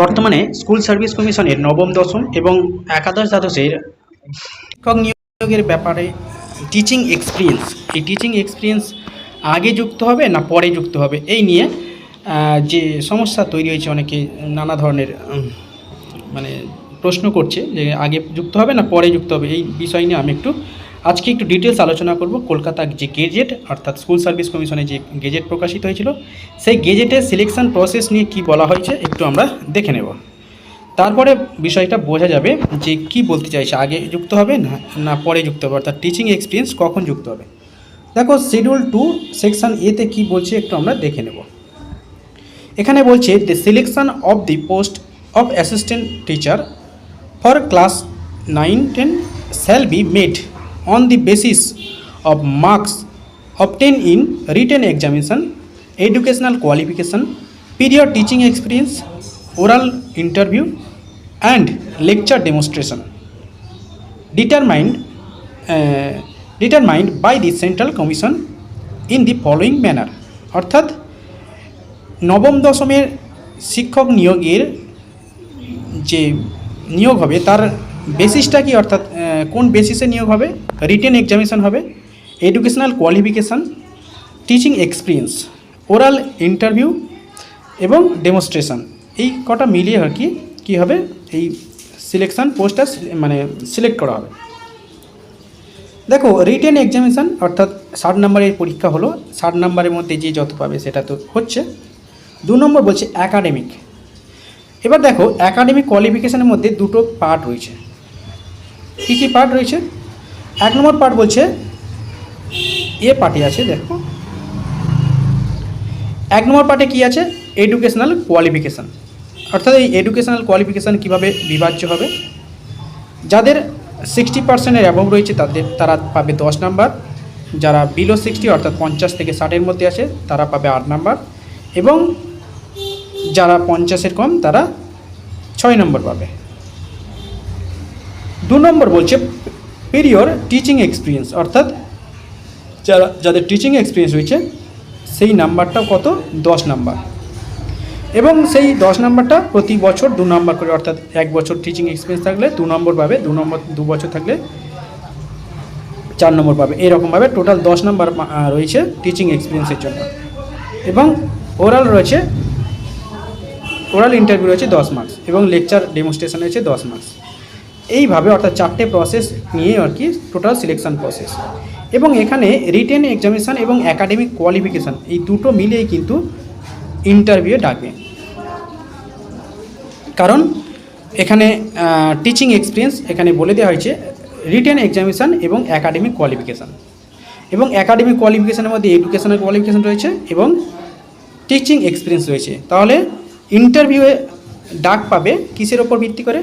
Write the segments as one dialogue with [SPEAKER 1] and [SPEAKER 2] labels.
[SPEAKER 1] বর্তমানে school service কমিশনের নবম, দশম এবং একাদশ দ্বাদশের শিক্ষক নিয়োগের ব্যাপারে টিচিং এক্সপিরিয়েন্স এই টিচিং এক্সপিরিয়েন্স আগে যুক্ত হবে না পরে যুক্ত হবে? এই নিয়ে যে সমস্যা তৈরি হয়েছে অনেকে নানা ধরনের মানে প্রশ্ন করছে যে আগে যুক্ত হবে না পরে যুক্ত হবে? এই বিষয় নিয়ে আমি একটু আজকে একটু ডিটেলস আলোচনা করব। কলকাতার যে গেজেট অর্থাৎ স্কুল সার্ভিস কমিশনে যে গেজেট প্রকাশিত হয়েছিল, সেই গেজেটের সিলেকশন প্রসেস নিয়ে কি বলা হয়েছে একটু আমরা দেখে নেব। তারপরে বিষয়টা বোঝা যাবে যে কি বলতে চাইছে, আগে যুক্ত হবে না না পরে যুক্ত হবে, অর্থাৎ টিচিং এক্সপিরিয়েন্স কখন যুক্ত হবে। দেখো শিডিউল টু সেকশন এতে কি বলছে একটু আমরা দেখে নেব। এখানে বলছে the selection of the post of assistant teacher for class nine ten shall be made on the basis of marks obtain in written examination educational qualification period teaching experience oral interview and lecture demonstration determined uh, determined by the central commission in the following manner অর্থাৎ নবম দশমের শিক্ষক নিয়োগের যে নিয়োগ হবে তার বেসিসটা কি? অর্থাৎ কোন বেসিসে নিয়োগ হবে? রিটেন এক্সামিনেশন হবে educational qualification teaching experience oral interview এবং ডেমনস্ট্রেশন এই কটা মিলিয়ে আর কি, কী হবে? এই সিলেকশান পোস্টটা মানে সিলেক্ট করা হবে। দেখো রিটেন এক্সামিনেশান অর্থাৎ ষাট নম্বরের পরীক্ষা হলো। ষাট নম্বরের মধ্যে যে যত পাবে, সেটা তো হচ্ছে। দু নম্বর বলছে অ্যাকাডেমিক এবার দেখো অ্যাকাডেমিক কোয়ালিফিকেশানের মধ্যে দুটো পার্ট রয়েছে। কী কী পার্ট রয়েছে? এক নম্বর পার্ট বলছে, এ পার্টে আছে, দেখো। এক নম্বর পার্টে কী আছে? এডুকেশনাল কোয়ালিফিকেশান অর্থাৎ এই এডুকেশনাল কোয়ালিফিকেশান কীভাবে বিভাজ্য হবে? যাদের সিক্সটি পার্সেন্টের অ্যাবভ রয়েছে, তাদের, তারা পাবে দশ নাম্বার যারা বিলো সিক্সটি অর্থাৎ পঞ্চাশ থেকে ষাটের মধ্যে আছে, তারা পাবে আট নাম্বার এবং যারা পঞ্চাশের কম, তারা ছয় নম্বর পাবে। দু নম্বর বলছে পিরিয়র টিচিং এক্সপিরিয়েন্স, অর্থাৎ যারা, যাদের টিচিং এক্সপিরিয়েন্স রয়েছে, সেই নাম্বারটা কত? দশ নাম্বার। এবং সেই দশ নাম্বারটা প্রতি বছর দু নম্বর করে, অর্থাৎ এক বছর টিচিং এক্সপিরিয়েন্স থাকলে দু নম্বর পাবে, দু নম্বর, দু বছর থাকলে চার নম্বর পাবে। এরকমভাবে টোটাল দশ নম্বর রয়েছে টিচিং এক্সপিরিয়েন্সের জন্য। এবং ওরাল রয়েছে, ওরাল ইন্টারভিউ রয়েছে দশ মার্কস, এবং লেকচার ডেমনস্ট্রেশন রয়েছে দশ মার্কস। এইভাবে অর্থাৎ চারটে প্রসেস নিয়ে আর কি টোটাল সিলেকশন প্রসেস এবং এখানে রিটেন এক্সামিনেশান এবং একাডেমিক কোয়ালিফিকেশান এই দুটো মিলিয়েই কিন্তু ইন্টারভিউ ডাকবে কারণ এখানে টিচিং এক্সপিরিয়েন্স এখানে বলে দেওয়া হয়েছে রিটেন এক্সামিনেশান এবং একাডেমিক কোয়ালিফিকেশান এবং একাডেমিক কোয়ালিফিকেশানের মধ্যে এডুকেশনাল কোয়ালিফিকেশান রয়েছে এবং টিচিং এক্সপিরিয়েন্স রয়েছে। তাহলে ইন্টারভিউয়ে ডাক পাবে, কিসের ওপর ভিত্তি করে?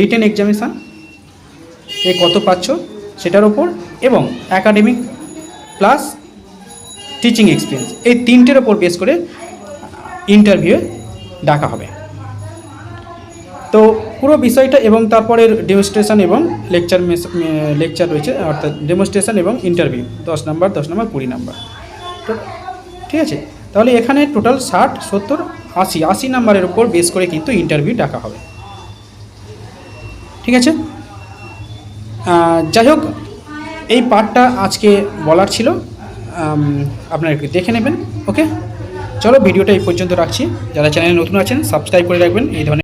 [SPEAKER 1] রিটেন এক্সামিনেশান এ কত পাচ্ছ সেটার ওপর, এবং অ্যাকাডেমিক প্লাস টিচিং এক্সপিরিয়েন্স এই তিনটের ওপর বেস করে ইন্টারভিউয়ে ডাকা হবে। তো পুরো বিষয়টা এবং তারপরের ডেমনস্ট্রেশন এবং লেকচার লেকচার রয়েছে, অর্থাৎ ডেমনস্ট্রেশন এবং ইন্টারভিউ দশ নাম্বার দশ নাম্বার কুড়ি নাম্বার তো ঠিক আছে? তাহলে এখানে টোটাল ষাট, সত্তর, আশি আশি নাম্বারের উপর বেস করে কিন্তু ইন্টারভিউ ডাকা হবে। ঠিক আছে? যাই হোক, এই পার্টটা আজকে বলার ছিল। আপনার একটু দেখে নেবেন, ওকে? চলো, ভিডিওটা এই পর্যন্ত রাখছি। যারা চ্যানেলে নতুন আছেন সাবস্ক্রাইব করে রাখবেন। এই ধরনের